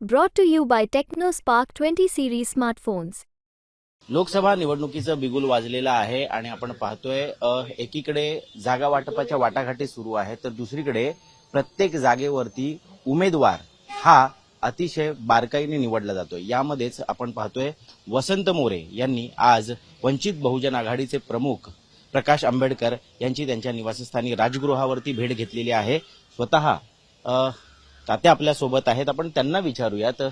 Brought to you by Tecno Spark twenty series smartphones Lok Sabha निवडणुकीचं बिगुल वाजलेलं आहे आणि आपण पाहतोय एकीकडे जागा वाटपाच्या वाटाघाटी सुरू आहे तर दुसरीकडे प्रत्येक जागेवरती उमेदवार हा अतिशय बारकाईने निवडला जातोय. यामध्येच आपण पाहतोय वसंत मोरे यांनी आज वंचित बहुजन आघाडीचे प्रमुख प्रकाश आंबेडकर यांची त्यांच्या निवासस्थानी राजगृहावरती भेट घेतलेली आहे. स्वतः तात्या आपल्यासोबत आहेत. आपण त्यांना विचारूयात.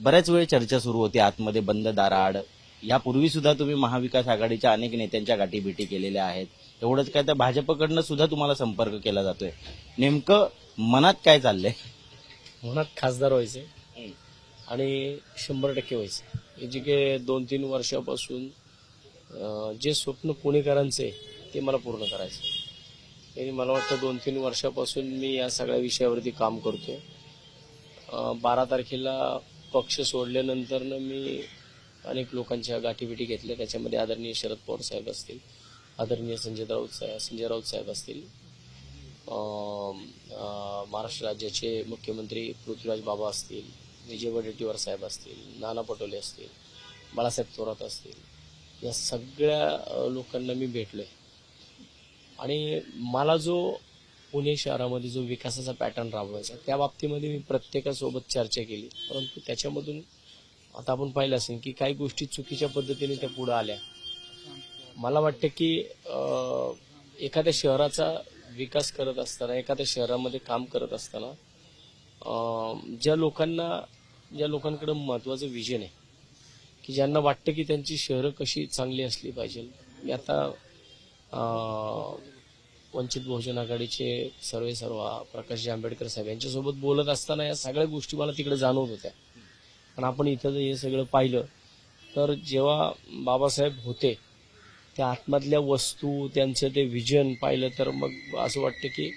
बऱ्याच वेळ चर्चा सुरू होती आतमध्ये बंद दाराआड. यापूर्वी सुद्धा तुम्ही महाविकास आघाडीच्या अनेक नेत्यांच्या गाठीभेटी केलेल्या आहेत. एवढंच काय तर भाजपकडनं सुद्धा तुम्हाला संपर्क केला जातोय. नेमकं मनात काय चाललंय? मनात खासदार व्हायचे आणि शंभर टक्के व्हायचे. हे जे काही दोन तीन वर्षापासून जे स्वप्न पुणेकरांचे ते मला पूर्ण करायचे आणि मला वाटतं दोन तीन वर्षापासून मी या सगळ्या विषयावरती काम करतो बारा तारखेला पक्ष सोडल्यानंतरनं मी अनेक लोकांच्या गाठीभेटी घेतल्या. त्याच्यामध्ये आदरणीय शरद पवार साहेब असतील आदरणीय संजय राऊत साहेब संजय राऊत साहेब असतील महाराष्ट्र राज्याचे मुख्यमंत्री पृथ्वीराज बाबा असतील विजय वडेट्टीवार साहेब असतील नाना पटोले असतील बाळासाहेब थोरात असतील या सगळ्या लोकांना मी भेटलोय. आणि मला जो पुणे शहरामध्ये जो विकासाचा पॅटर्न राबवायचा त्या बाबतीमध्ये मी प्रत्येकासोबत चर्चा केली. परंतु त्याच्यामधून आता आपण पाहिलं असेल की काही गोष्टी चुकीच्या पद्धतीने त्या पुढे आल्या. मला वाटतं की एखाद्या शहराचा विकास करत असताना एखाद्या शहरामध्ये काम करत असताना ज्या लोकांना ज्या लोकांकडे महत्वाचं विजन आहे की ज्यांना वाटतं की त्यांची शहरं कशी चांगली असली पाहिजे मी आता वंचित बहुजन आघाडीचे सर्वे सर्व प्रकाशजी आंबेडकर साहेब यांच्यासोबत बोलत असताना या सगळ्या गोष्टी मला तिकडे जाणवत होत्या. पण आपण इथं जर हे सगळं पाहिलं तर जेव्हा बाबासाहेब होते त्या आतमधल्या वस्तू त्यांचं ते विजन पाहिलं तर मग असं वाटतं की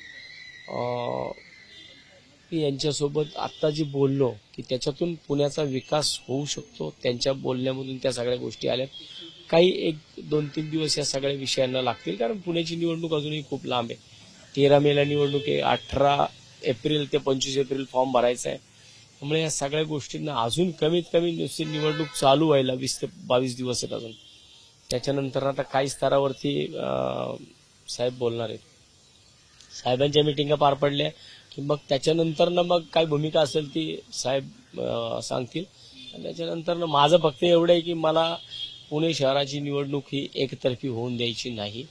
यांच्यासोबत आत्ता जी बोललो की त्याच्यातून पुण्याचा विकास होऊ शकतो त्यांच्या बोलण्यामधून त्या सगळ्या गोष्टी आल्या. काही एक दोन तीन दिवस या सगळ्या विषयांना लागतील कारण पुण्याची निवडणूक अजूनही खूप लांब आहे. तेरा मेला निवडणूक आहे अठरा एप्रिल ते पंचवीस एप्रिल फॉर्म भरायचा आहे. त्यामुळे या सगळ्या गोष्टींना अजून कमीत कमी नुसती निवडणूक चालू व्हायला वीस ते बावीस दिवस आहेत अजून. त्याच्यानंतर आता काही स्तरावरती साहेब बोलणार आहेत. साहेबांच्या मिटिंगा पार पडल्या की मग त्याच्यानंतर ना मग काय भूमिका असेल ती साहेब सांगतील. आणि त्याच्यानंतर माझं फक्त एवढं आहे की मला पुणे शहराची निवडणूक ही एकतर्फी होऊन द्यायची नाही.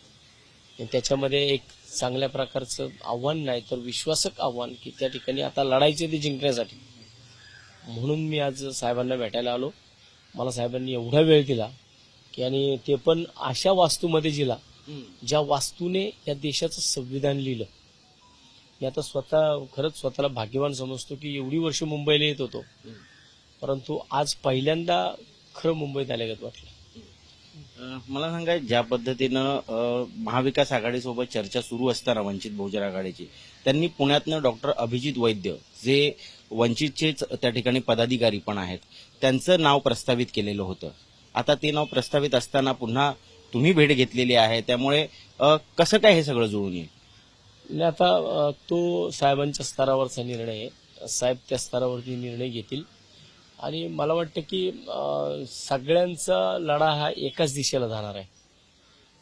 त्याच्यामध्ये एक चांगल्या प्रकारचं आव्हान नाही तर विश्वासक आव्हान की त्या ठिकाणी आता लढायचे ते जिंकण्यासाठी. म्हणून मी आज साहेबांना भेटायला आलो. मला साहेबांनी एवढा वेळ दिला की आणि ते पण अशा वास्तूमध्ये दिला ज्या वास्तूने या देशाचं संविधान लिहिलं. मी आता स्वतः खरंच स्वतःला भाग्यवान समजतो की एवढी वर्ष मुंबईला येत होतो. परंतु आज पहिल्यांदा खरं मुंबईत आल्यागत वाटलं. मला सांगा ज्या पद्धतीनं महाविकास आघाडीसोबत चर्चा सुरू असताना वंचित बहुजन आघाडीची त्यांनी पुण्यातनं डॉक्टर अभिजित वैद्य जे वंचितचेच त्या ठिकाणी पदाधिकारी पण आहेत त्यांचं नाव प्रस्तावित केलेलं होतं. आता ते नाव प्रस्तावित असताना पुन्हा तुम्ही भेट घेतलेली आहे त्यामुळे कसं काय हे सगळं जुळून येईल? आता तो साहेबांच्या स्तरावरचा निर्णय आहे. साहेब त्या स्तरावरती निर्णय घेतील. आणि मला वाटतं की सगळ्यांचा लढा हा एकाच दिशेला जाणार आहे.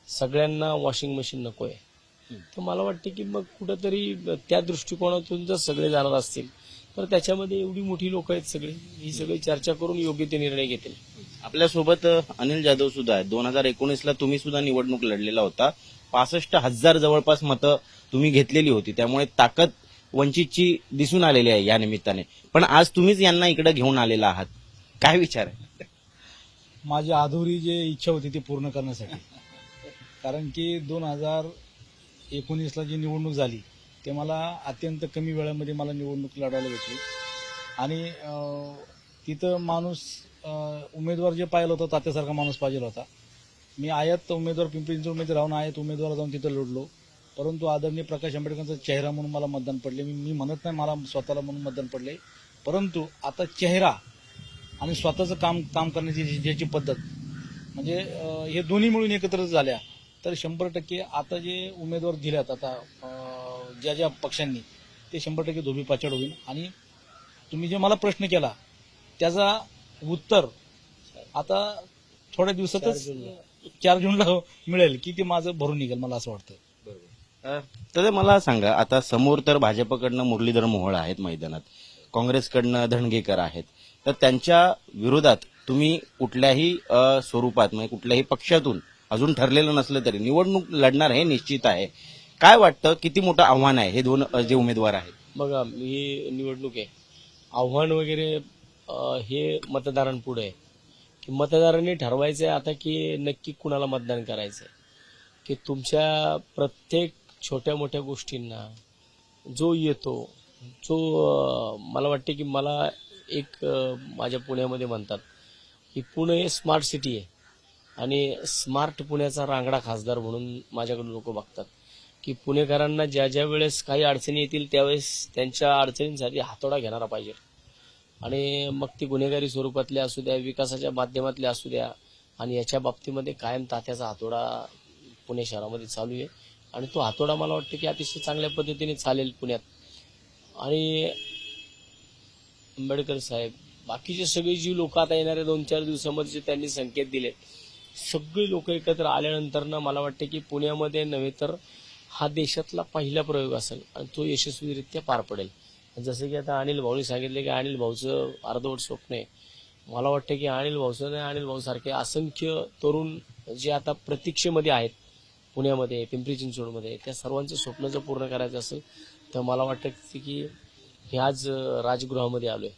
सगळ्यांना वॉशिंग मशीन नको आहे तर मला वाटतं की मग कुठंतरी त्या दृष्टिकोनातून जर सगळे जाणार असतील तर त्याच्यामध्ये एवढी मोठी लोक आहेत सगळी. ही सगळी चर्चा करून योग्य ते निर्णय घेतील. आपल्यासोबत अनिल जाधव सुद्धा आहे दोन हजार एकोणीसला तुम्ही सुद्धा निवडणूक लढलेला होता. पासष्ट हजार जवळपास मतं तुम्ही घेतलेली होती. त्यामुळे ताकद वंचितची दिसून आलेली आहे या निमित्ताने. पण आज तुम्हीच यांना इकडे घेऊन आलेला आहात. काय विचार आहे? माझी अधुरी जे इच्छा होती ती पूर्ण करण्यासाठी. कारण की दोन हजार एकोणीसला जी निवडणूक झाली ते मला अत्यंत कमी वेळामध्ये मला निवडणूक लढायला भेटली. आणि तिथं माणूस उमेदवार जे पाहिलं होतं तात्यासारखा माणूस पाहिजे होता. मी आयात उमेदवार पिंपरी चिंचवडमध्ये राहून आयात उमेदवार जाऊन तिथं लढलो. परंतु आदरणीय प्रकाश आंबेडकरांचा चेहरा म्हणून मला मतदान पडले. मी मी म्हणत नाही मला स्वतःला म्हणून मतदान पडले. परंतु आता चेहरा आणि स्वतःचं काम काम करण्याची ज्याची पद्धत म्हणजे हे दोन्ही मिळून एकत्र झाल्या तर शंभर टक्के आता जे उमेदवार दिल्यात आता ज्या ज्या पक्षांनी ते शंभर टक्के धोबी पाचड होईल. आणि तुम्ही जे मला प्रश्न केला त्याचा उत्तर आता थोड्या दिवसातच. चार जूनला मिळेल की ते माझं भरून निघेल मला असं वाटतं. तर मला सांगा आता समोर तर भाजपकडनं मुरलीधर मोहोळ आहेत मैदानात काँग्रेसकडनं धणगेकर आहेत. तर त्यांच्या विरोधात तुम्ही कुठल्याही स्वरूपात म्हणजे कुठल्याही पक्षातून अजून ठरलेलं नसलं तरी निवडणूक लढणार हे निश्चित आहे. काय वाटतं किती मोठं आव्हान आहे हे दोन जे उमेदवार आहेत? बघा ही निवडणूक आहे. आव्हान वगैरे हे मतदारांपुढे आहे. की मतदारांनी ठरवायचं आहे आता की नक्की कुणाला मतदान करायचं की तुमच्या प्रत्येक छोट्या मोठ्या गोष्टींना जो येतो जो मला वाटते की मला एक माझ्या पुण्यामध्ये म्हणतात की पुणे हे स्मार्ट सिटी आहे. आणि स्मार्ट पुण्याचा रांगडा खासदार म्हणून माझ्याकडे लोक बघतात की पुणेकरांना ज्या ज्या वेळेस काही अडचणी येतील त्यावेळेस त्यांच्या अडचणींसाठी हातोडा घेणारा पाहिजे. आणि मग ती गुन्हेगारी स्वरूपातल्या असू द्या विकासाच्या माध्यमातल्या असू द्या आणि याच्या बाबतीमध्ये कायम तात्याचा हातोडा पुणे शहरामध्ये चालू आहे. आणि तो हातोडा मला वाटतं की अतिशय चांगल्या पद्धतीने चालेल पुण्यात. आणि आंबेडकर साहेब बाकीचे सगळे जी लोक आता येणाऱ्या दोन चार दिवसामध्ये जे त्यांनी संकेत दिले सगळे लोक एकत्र आल्यानंतर ना मला वाटते की पुण्यामध्ये नव्हे तर हा देशातला पहिला प्रयोग असेल आणि तो यशस्वीरित्या पार पडेल. जसं की आता अनिल भाऊनी सांगितले की अनिल भाऊचं अर्धवट स्वप्न आहे. मला वाटतं की अनिल भाऊचं नाही अनिल भाऊसारखे असंख्य तरुण जे आता प्रतीक्षेमध्ये आहेत पुण्यामध्ये पिंपरी चिंचवडमध्ये. त्या सर्वांचं स्वप्न जर पूर्ण करायचं असेल तर मला वाटतं की हे आज आलो आहे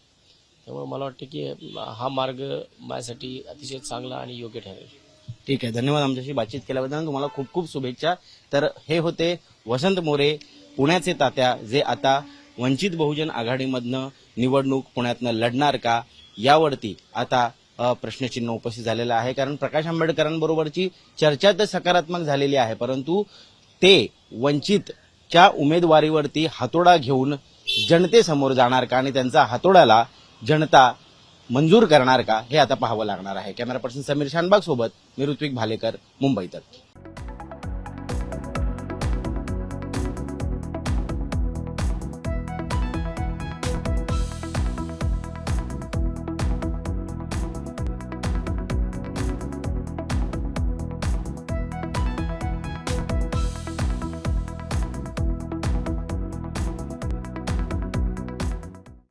त्यामुळे मला वाटतं की हा मार्ग माझ्यासाठी अतिशय चांगला आणि योग्य ठरेल. ठीक आहे. धन्यवाद आमच्याशी बातचीत केल्याबद्दल. तुम्हाला खूप खूप शुभेच्छा. तर हे होते वसंत मोरे पुण्याचे तात्या जे आता वंचित बहुजन आघाडीमधनं निवडणूक पुण्यातनं लढणार का? यावरती आता प्रश्नचिन्ह उपस्थित झालेलं आहे. कारण प्रकाश आंबेडकरांबरोबरची चर्चा तर सकारात्मक झालेली आहे. परंतु ते वंचितच्या उमेदवारीवरती हातोडा घेऊन जनतेसमोर जाणार का आणि त्यांचा हातोड्याला जनता मंजूर करणार का हे आता पाहावं लागणार आहे. कॅमेरा पर्सन समीर शानबाग सोबत मी ऋत्विक भालेकर मुंबईतच